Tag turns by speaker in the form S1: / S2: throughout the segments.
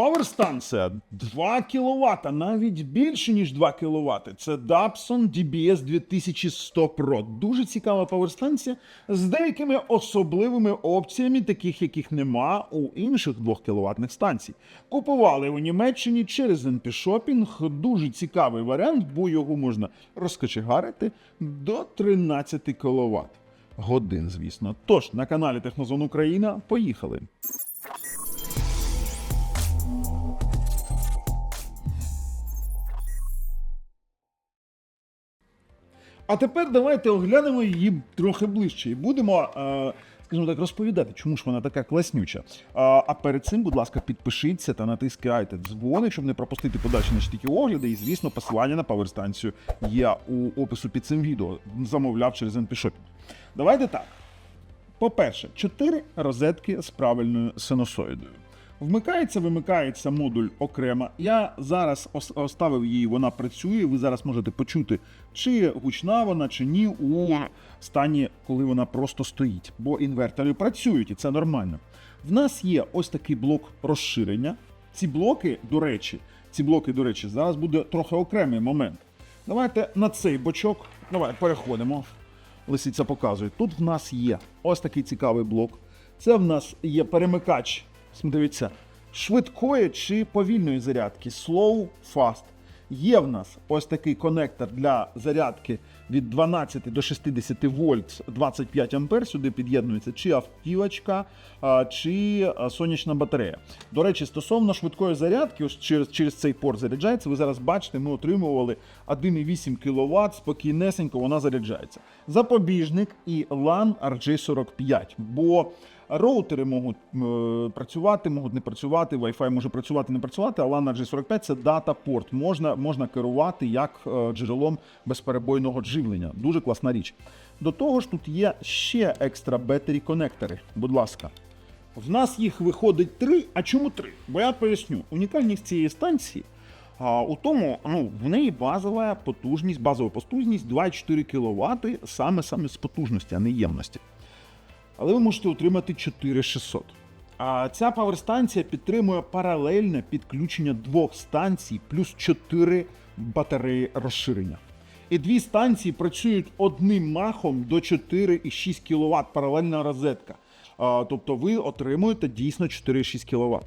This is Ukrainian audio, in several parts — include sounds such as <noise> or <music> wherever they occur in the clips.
S1: Паверстанція 2 кВт, навіть більше, ніж 2 кВт. Це Dapson DBS 2100 Pro. Дуже цікава паверстанція з деякими особливими опціями, таких яких нема у інших 2 кВт станцій. Купували у Німеччині через NP Shopping. Дуже цікавий варіант, бо його можна розкочегарити до 13 кВт. Годин, звісно. Тож на каналі Технозон Україна поїхали. А тепер давайте оглянемо її трохи ближче і будемо, е, скажімо так, розповідати, чому ж вона така класнюча. А, перед цим, будь ласка, підпишіться та натискайте дзвоник, щоб не пропустити подальші наші такі огляди. І, звісно, посилання на паверстанцію є у опису під цим відео. Замовляв через NP Shopping. Давайте так. По-перше, чотири розетки з правильною синусоїдою. Вмикається, вимикається модуль окремо. Я зараз оставив її, вона працює. Ви зараз можете почути, чи гучна вона, чи ні, у стані, коли вона просто стоїть. Бо інвертори працюють, і це нормально. В нас є ось такий блок розширення. Ці блоки, до речі, ці блоки, до речі, зараз буде трохи окремий момент. Давайте на цей бочок. Давай переходимо. Лисиця показує. Тут в нас є ось такий цікавий блок. Це в нас є перемикач. Дивіться, швидкої чи повільної зарядки. Slow, fast. Є в нас ось такий конектор для зарядки від 12 до 60 вольт 25 ампер. Сюди під'єднується чи автівочка, чи сонячна батарея. До речі, стосовно швидкої зарядки, ось через, через цей порт заряджається. Ви зараз бачите, ми отримували 1,8 кВт, спокійнесенько вона заряджається. Запобіжник і LAN RJ45. Бо Роутери можуть е, працювати, можуть не працювати, Wi-Fi може працювати, не працювати, а LAN G45 це дата-порт. Можна, можна керувати як е, джерелом безперебойного живлення. Дуже класна річ. До того ж, тут є ще екстра бетері конектори. Будь ласка. В нас їх виходить три. А чому три? Бо я поясню. Унікальність цієї станції а, у тому, ну, в неї базова потужність, базова потужність 2,4 кВт саме саме з потужності, а не ємності але ви можете отримати 4600. А ця паверстанція підтримує паралельне підключення двох станцій плюс 4 батареї розширення. І дві станції працюють одним махом до 4,6 кВт паралельна розетка. А, тобто ви отримуєте дійсно 4,6 кВт.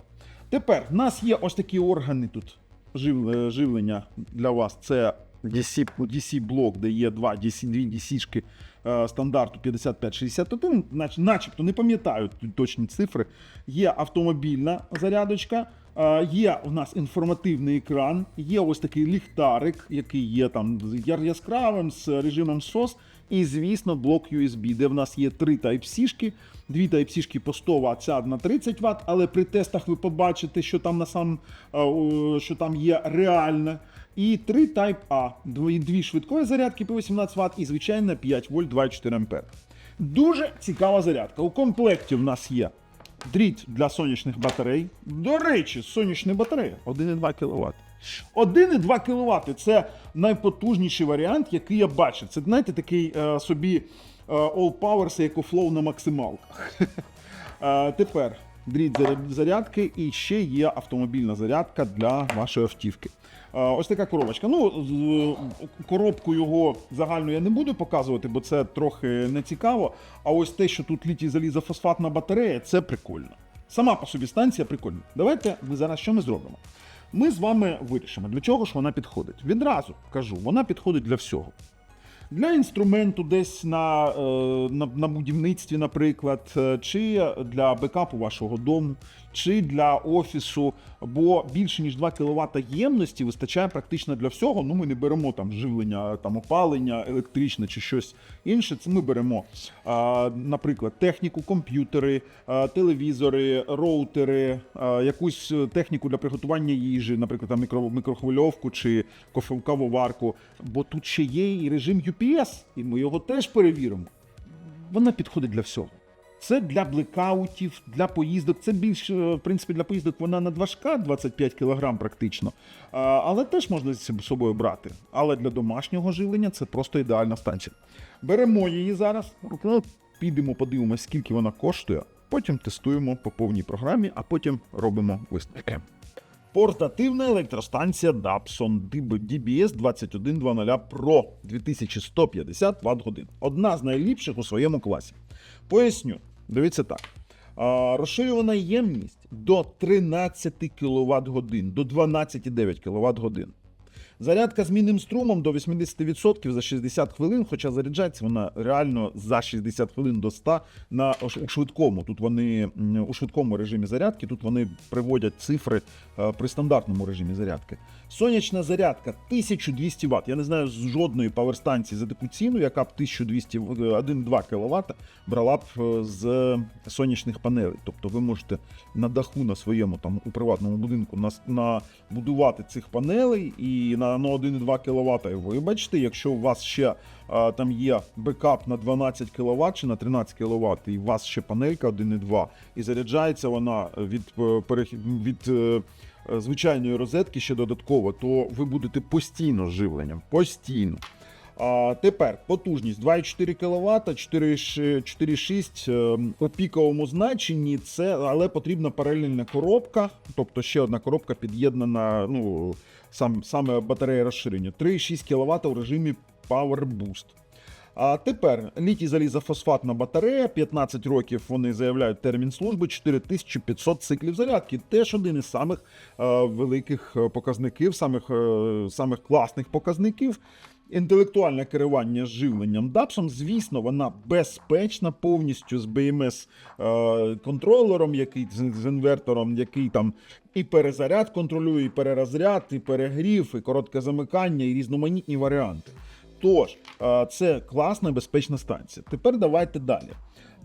S1: Тепер в нас є ось такі органи тут жив- живлення для вас. Це DC, DC де є два DC, DC-шки е, стандарту 5561, нач, начебто не пам'ятаю точні цифри. Є автомобільна зарядочка, е, є у нас інформативний екран, є ось такий ліхтарик, який є там яскравим з режимом SOS. І, звісно, блок USB, де в нас є три Type-C-шки, дві Type-C-шки по 100 Вт, ця на 30 Вт, але при тестах ви побачите, що там на сам, що там є реальне. І три Type A, дві, дві швидкої зарядки по 18 Вт і звичайно 5 вольт 2,4 А. Дуже цікава зарядка. У комплекті в нас є дріт для сонячних батарей. До речі, сонячні батареї 1,2 кВт. 1,2 кВт це найпотужніший варіант, який я бачив. Це, знаєте, такий е, собі е, All Powers EcoFlow на максималках. <laughs> Е, тепер дріт зарядки і ще є автомобільна зарядка для вашої автівки. Ось така коробочка. Ну, коробку його загальну я не буду показувати, бо це трохи не цікаво. А ось те, що тут літій залізофосфатна батарея, це прикольно. Сама по собі станція прикольна. Давайте ми зараз що ми зробимо? Ми з вами вирішимо, для чого ж вона підходить. Відразу кажу, вона підходить для всього. Для інструменту десь на, е, на, на будівництві, наприклад, е, чи для бекапу вашого дому, чи для офісу, бо більше ніж 2 кВт ємності вистачає практично для всього. Ну, ми не беремо там живлення, там опалення, електричне чи щось інше. Це ми беремо, е, наприклад, техніку, комп'ютери, телевізори, роутери, е, якусь техніку для приготування їжі, наприклад, там мікро, мікрохвильовку чи кавоварку. Бо тут ще є і режим UPS, і ми його теж перевіримо. Вона підходить для всього. Це для блекаутів, для поїздок. Це більш, е, в принципі, для поїздок вона надважка, 25 кг практично. Але теж можна з собою брати. Але для домашнього живлення це просто ідеальна станція. Беремо її зараз, ну, підемо, подивимося, скільки вона коштує. Потім тестуємо по повній програмі, а потім робимо висновки. Портативна електростанція Dapson DBS 2100 Pro 2150 Вт годин. Одна з найліпших у своєму класі. Поясню, дивіться так. Розширювана ємність до 13 кВт годин, до 12,9 кВт годин. Зарядка з мінним струмом до 80% за 60 хвилин, хоча заряджається вона реально за 60 хвилин до 100 на швидкому. Тут вони у швидкому режимі зарядки, тут вони приводять цифри е, при стандартному режимі зарядки. Сонячна зарядка 1200 Вт. Я не знаю з жодної паверстанції за таку ціну, яка б 1200 в- 1,2 кВт брала б е, з сонячних панелей. Тобто ви можете на даху на своєму там у приватному будинку набудувати цих панелей і на, на 1,2 кВт. Вибачте, якщо у вас ще а, там є бекап на 12 кВт чи на 13 кВт, і у вас ще панелька 1,2, і заряджається вона від, е, від е, звичайної розетки ще додатково, то ви будете постійно живленням. Постійно. А тепер потужність 2,4 кВт, 4,6 е, у піковому значенні. Це але потрібна паралельна коробка, тобто ще одна коробка під'єднана. Ну сам саме батарея розширення. 3,6 кВт у режимі Power Boost. А тепер літій залізофосфатна батарея, 15 років вони заявляють термін служби, 4500 циклів зарядки. Теж один із самих е, великих е, показників, самих, е, самих класних показників. Інтелектуальне керування живленням Дапсом, звісно, вона безпечна повністю з BMS е, контролером, який з, інвертором, який там і перезаряд контролює, і перерозряд, і перегрів, і коротке замикання, і різноманітні варіанти. Тож, е, це класна безпечна станція. Тепер давайте далі.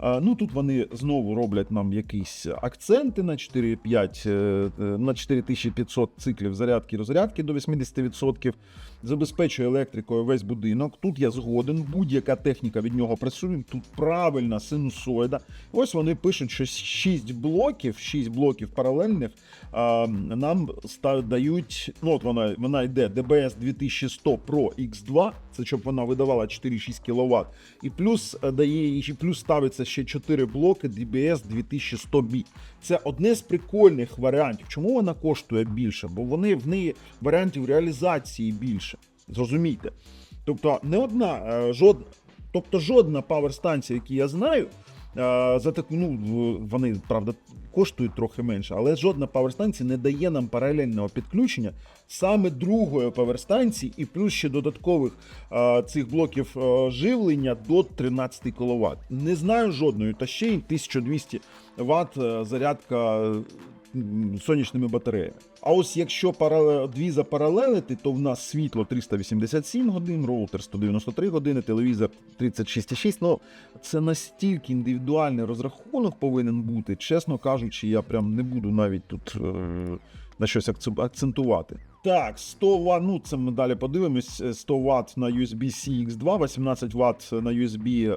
S1: Ну тут вони знову роблять нам якісь акценти на 4,5, е, е, на 4500 циклів зарядки і розрядки до 80%. Забезпечує електрикою весь будинок. Тут я згоден, будь-яка техніка від нього працює. Тут правильна синусоїда. Ось вони пишуть, що 6 блоків, 6 блоків паралельних нам дають. Ну от вона вона йде DBS 2100 Pro X2, це щоб вона видавала 4,6 кВт. І плюс е, дає і плюс ставиться ще 4 блоки DBS 2100 B. Це одне з прикольних варіантів. Чому вона коштує більше? Бо вони в неї варіантів реалізації більше. Зрозумійте. Тобто, не одна, е, жодна, тобто жодна паверстанція, які я знаю, за таку, ну вони правда коштують трохи менше, але жодна поверстанція не дає нам паралельного підключення саме другої поверстанції і плюс ще додаткових а, цих блоків а, живлення до 13 кВт. Не знаю жодної, та ще й 1200 Вт е, зарядка. Сонячними батареями. А ось якщо дві запаралелити, то в нас світло 387 годин, роутер 193 години, телевізор 36,6. Ну це настільки індивідуальний розрахунок повинен бути. Чесно кажучи, я прям не буду навіть тут е, на щось акцентувати. Так, 100 Вт, ну це ми далі подивимось. е, 100 Вт на USB-C X2, 18 Вт на USB е,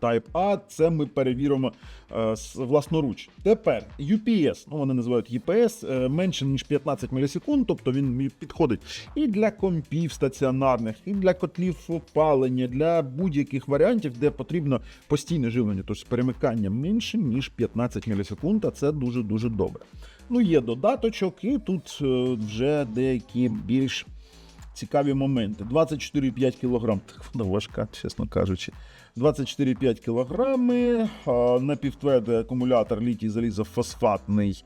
S1: Type-A. Це ми перевіримо е, власноруч. Тепер UPS, ну вони називають UPS, е, менше ніж 15 мілісекунд, тобто він підходить і для компів стаціонарних, і для котлів опалення, для будь-яких варіантів, де потрібно постійне живлення, тож перемикання менше ніж 15 мілісекунд, а це дуже дуже добре. Ну, є додаточок, і тут е, вже деякі більш цікаві моменти. 24,5 кг. Так вона важка, чесно кажучи. 24,5 кг. Напівтвердий акумулятор літій залізофосфатний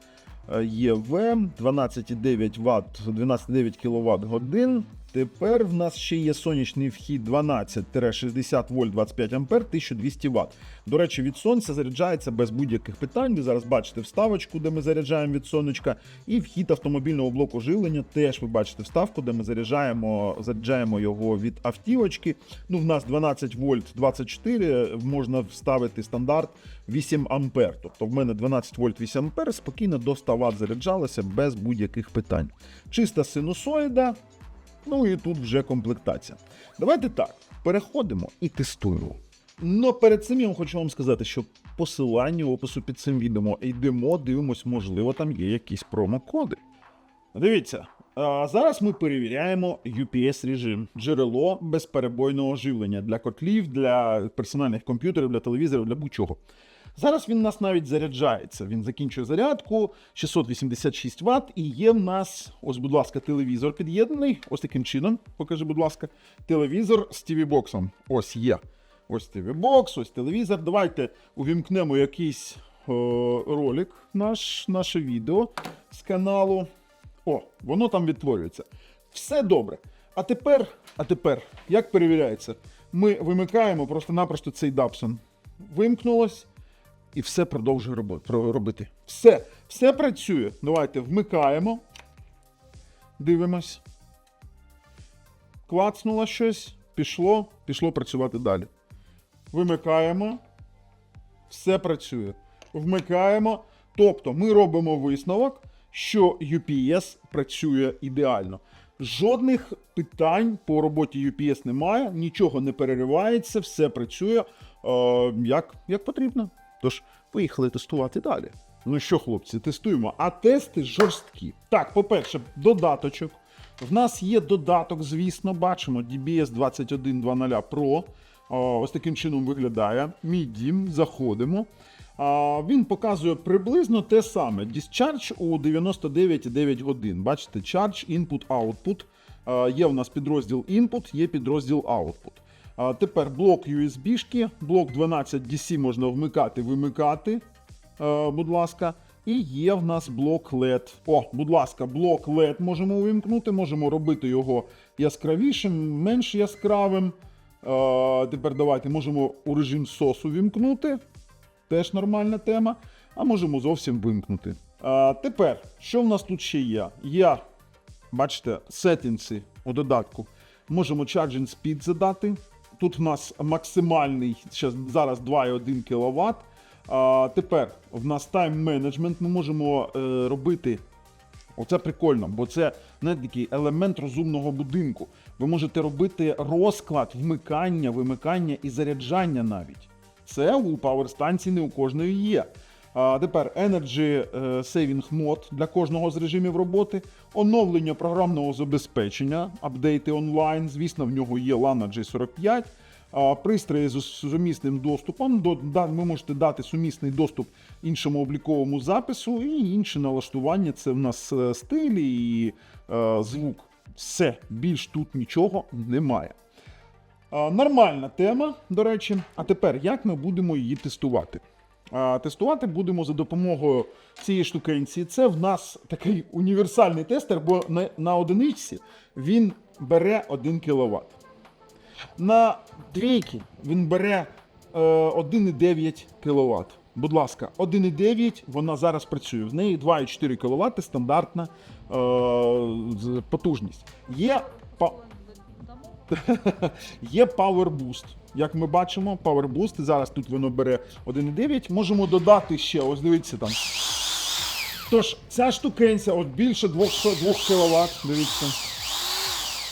S1: ЄВ, 12,9 Вт, 12,9 кВт годин. Тепер в нас ще є сонячний вхід 12-60 вольт 25 ампер 1200 Вт. До речі, від сонця заряджається без будь-яких питань. Ви зараз бачите вставочку, де ми заряджаємо від сонечка, і вхід автомобільного блоку живлення. Теж ви бачите вставку, де ми заряджаємо, заряджаємо його від автівочки. Ну, в нас 12 вольт 24, можна вставити стандарт 8 ампер. Тобто в мене 12 вольт 8 ампер спокійно до 100 Вт заряджалося без будь-яких питань. Чиста синусоїда. Ну і тут вже комплектація. Давайте так, переходимо і тестуємо. Ну, перед цим я хочу вам сказати, що посилання в опису під цим відео йдемо, дивимось, можливо, там є якісь промокоди. Дивіться, а зараз ми перевіряємо UPS режим джерело безперебойного живлення для котлів, для персональних комп'ютерів, для телевізорів, для будь-чого. Зараз він у нас навіть заряджається. Він закінчує зарядку 686 Вт. І є в нас, ось, будь ласка, телевізор під'єднаний. Ось таким чином. Покажи, будь ласка, телевізор з tv боксом Ось є. Ось tv бокс ось телевізор. Давайте увімкнемо якийсь о, ролик, наш, наше відео з каналу. О, воно там відтворюється. Все добре. А тепер, а тепер, як перевіряється? Ми вимикаємо просто-напросто цей Дапсон. Вимкнулось і все продовжує робити. Все, все працює. Давайте вмикаємо. Дивимось. Клацнуло щось, пішло, пішло працювати далі. Вимикаємо. Все працює. Вмикаємо. Тобто ми робимо висновок, що UPS працює ідеально. Жодних питань по роботі UPS немає, нічого не переривається, все працює е, як, як потрібно. Тож, поїхали тестувати далі. Ну що, хлопці, тестуємо. А тести жорсткі. Так, по-перше, додаточок. В нас є додаток, звісно, бачимо DBS 2120 Pro. Ось таким чином виглядає. Мій дім, заходимо. Він показує приблизно те саме. Discharge у 99,9 годин. Бачите, charge, input, output. Є у нас підрозділ input, є підрозділ output. Тепер блок USB-шки, блок 12 DC можна вмикати, вимикати. Е, будь ласка. І є в нас блок LED. О, будь ласка, блок LED можемо увімкнути, можемо робити його яскравішим, менш яскравим. Е, тепер давайте можемо у режим SOS увімкнути. Теж нормальна тема. А можемо зовсім вимкнути. Е, тепер, що в нас тут ще є? Є, бачите, сеттінси у додатку. Можемо charging speed задати. Тут в нас максимальний зараз 2,1 кВт. А, тепер в нас тайм менеджмент. Ми можемо е, робити. Оце прикольно, бо це не такий елемент розумного будинку. Ви можете робити розклад вмикання, вимикання і заряджання навіть. Це у пауерстанції не у кожної є. Тепер Energy е, Saving Mode для кожного з режимів роботи, оновлення програмного забезпечення, апдейти онлайн. Звісно, в нього є LAN G45. Пристрої з сумісним доступом. Ви можете дати сумісний доступ іншому обліковому запису і інші налаштування. Це в нас е, стиль і е, звук. Все, більш тут нічого немає. Нормальна тема, до речі. А тепер як ми будемо її тестувати? Тестувати будемо за допомогою цієї штукенці. Це в нас такий універсальний тестер, бо на, одиничці він бере 1 кВт. На двійки він бере е, 1,9 кВт. Будь ласка, 1,9 вона зараз працює. В неї 2,4 кВт стандартна е, потужність. Є <laughs> Є Power Boost. Як ми бачимо, Power Boost. Зараз тут воно бере 1,9. Можемо додати ще, ось дивіться там. Тож, ця штукенця от більше 200 2 кВт. Дивіться.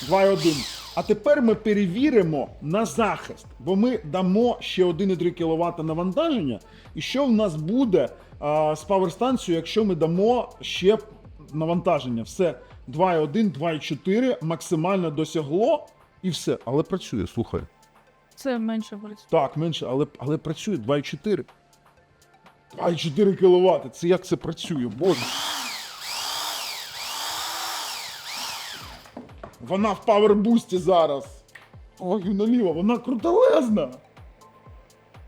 S1: 2,1. А тепер ми перевіримо на захист, бо ми дамо ще 1,3 кВт навантаження. І що в нас буде а, з паверстанцією, якщо ми дамо ще навантаження? Все 2,1, 2,4 максимально досягло і все. Але працює, слухай.
S2: Це менше працює.
S1: Так, менше, але, але працює 2,4. 2,4 кВт. Це як це працює, боже. Вона в павербусті зараз. Ой, наліво, вона крутелезна.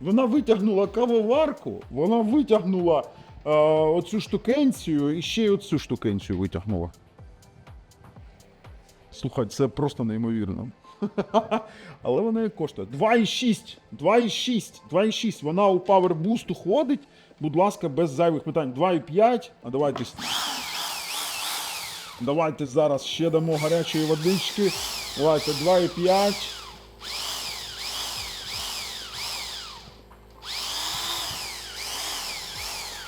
S1: Вона витягнула кавоварку, вона витягнула е, оцю штукенцію і ще й оцю штукенцію витягнула. Слухай, це просто неймовірно. <laughs> Але вона і коштує. 2,6. 2,6. 2,6. Вона у Power Boost ходить. Будь ласка, без зайвих питань. 2,5. А давайте. Давайте зараз ще дамо гарячої водички. Давайте 2,5.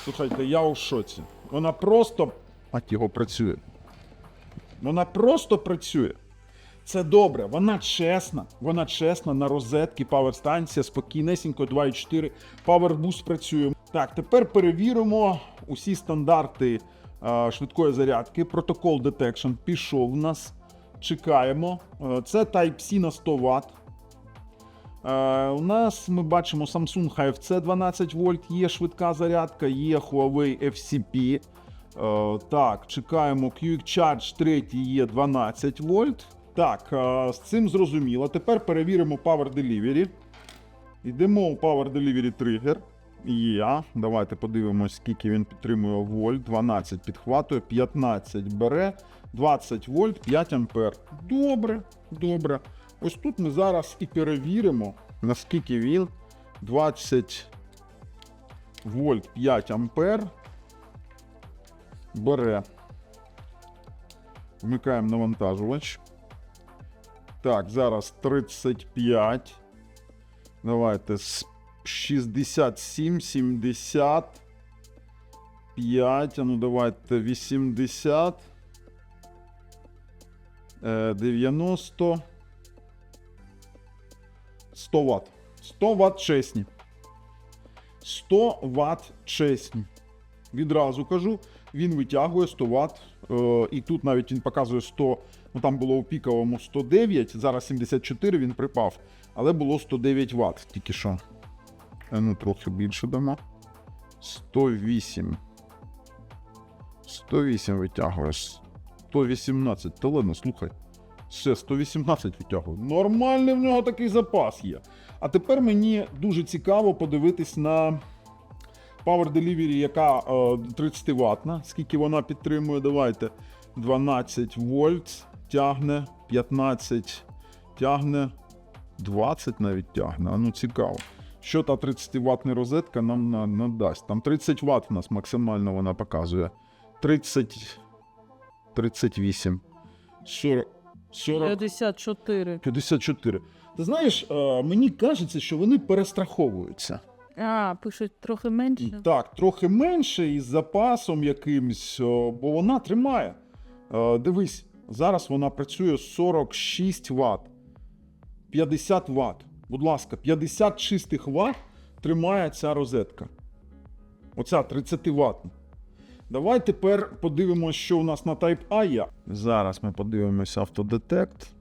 S1: Слухайте, я у шоці. Вона просто. Мать його працює. Вона просто працює. Це добре, вона чесна, вона чесна на розетки, паверстанція, спокійнесенько 2.4, PowerBoost працює. Так, тепер перевіримо усі стандарти е, швидкої зарядки. Протокол Detection пішов у нас. Чекаємо. Е, це Type-C на 100 Вт. Е, у нас ми бачимо Samsung HFC 12 вольт, є швидка зарядка, є Huawei FCP. Е, так, чекаємо Quick Charge 3 є 12 вольт. Так, е, з цим зрозуміло. Тепер перевіримо Power Delivery. Йдемо у Power Delivery Trigger. Є. Давайте подивимось, скільки він підтримує вольт. 12 підхватує, 15 бере, 20 вольт, 5 ампер. Добре, добре. Ось тут ми зараз і перевіримо, наскільки він 20 вольт 5 ампер бере. Вмикаємо навантажувач. Так, зараз 35. Давайте з 67, 75. А ну давайте 80. е, 90. 100 Вт. 100 Вт чесні. 100 Вт чесні. Відразу кажу, він витягує 100 Вт. Е, і тут навіть він показує 100. Ну там було у піковому 109, зараз 74 він припав. Але було 109 Вт тільки що. Е, Ну, трохи більше дамо. 108. 108 витягує. 118. Та ладно, слухай. Все, 118 витягує. Нормальний в нього такий запас є. А тепер мені дуже цікаво подивитись на Power Delivery, яка е, 30 ватна. Скільки вона підтримує, давайте. 12 вольт тягне, 15 тягне, 20 навіть тягне. А ну цікаво. Що та 30 ватна розетка нам на- надасть? Там 30 Вт у нас максимально вона показує. 30, 38, 40, 40,
S2: 54.
S1: 54. Ти знаєш, е, мені кажеться, що вони перестраховуються.
S2: А, пишуть трохи менше.
S1: Так, трохи менше із запасом якимсь, бо вона тримає. Е, Дивись, зараз вона працює 46 Вт. 50 Вт. Будь ласка, 50 чистих Вт тримає ця розетка. Оця 30 Вт. Давай тепер подивимося, що у нас на Type A є. Зараз ми подивимося автодетект.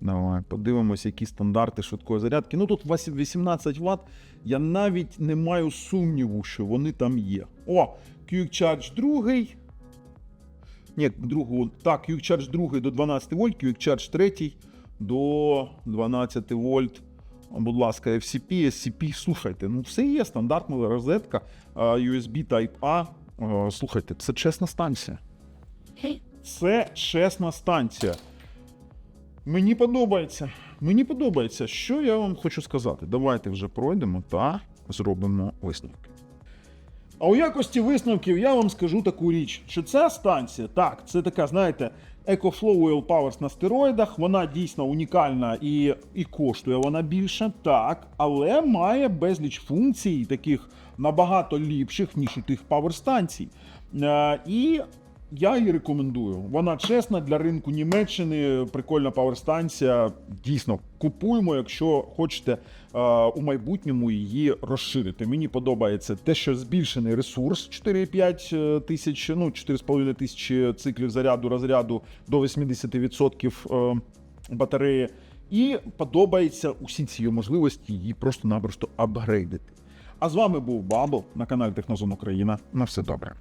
S1: Давай, подивимося, які стандарти швидкої зарядки. Ну тут 18 Вт. Я навіть не маю сумніву, що вони там є. О, Quick Charge 2. Ні, другу. Так, Quick 2 до 12 вольт, Quick 3 до 12 вольт. Будь ласка, FCP, SCP, слухайте, ну все є, стандартна розетка, USB Type A. Слухайте, це чесна станція. Це чесна станція. Мені подобається. Мені подобається. Що я вам хочу сказати? Давайте вже пройдемо та зробимо висновки. А у якості висновків я вам скажу таку річ, що ця станція, так, це така, знаєте, EcoFlow Oil Powers на стероїдах, вона дійсно унікальна і, і коштує вона більше, так, але має безліч функцій, таких набагато ліпших, ніж у тих паверстанцій. Е, і я її рекомендую. Вона чесна для ринку Німеччини. Прикольна паверстанція. Дійсно, купуємо, якщо хочете е, у майбутньому її розширити. Мені подобається те, що збільшений ресурс 4,5 е, тисяч, ну 4,5 тисячі циклів заряду розряду до 80% е, батареї. І подобається усі ці можливості її просто-напросто апгрейдити. А з вами був Бабл на каналі Технозон Україна. На все добре.